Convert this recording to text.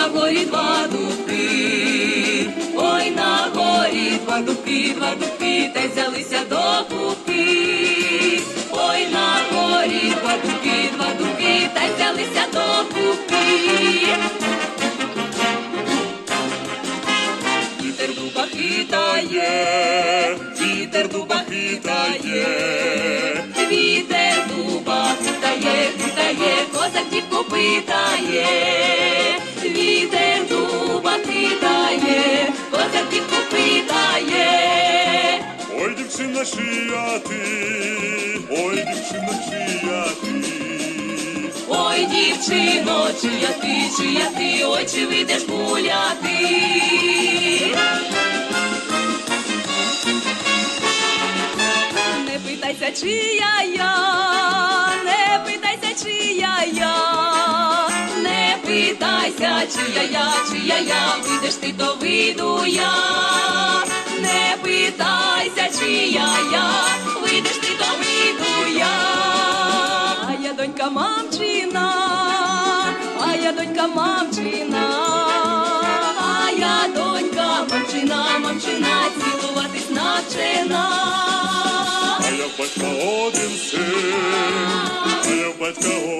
на горі два дубки, ой, на горі два дубки, два дубки, та й взялися до купки. Ой, на горі два дубки, два дубки, та й взялися до купки. Вітер дуба хитає, вітер дуба хитає, вітер дуба хитає, хитає, козак дівку питає, дівку питає. Ой, дівчина, чия ти, ой, дівчина, чия ти. Ой, дівчино, чия ти, чия ти, ой, чи вийдеш гуляти? Не питайся, чия я, чия я, чия я, вийдеш ти, то вийду я. Не питайся, чия я, вийдеш ти, то вийду я. А я донька мамчина, а я донька мамчина, а я донька мамчина, мамчина, цілуватись навчена. А я батька один син, а я батька один.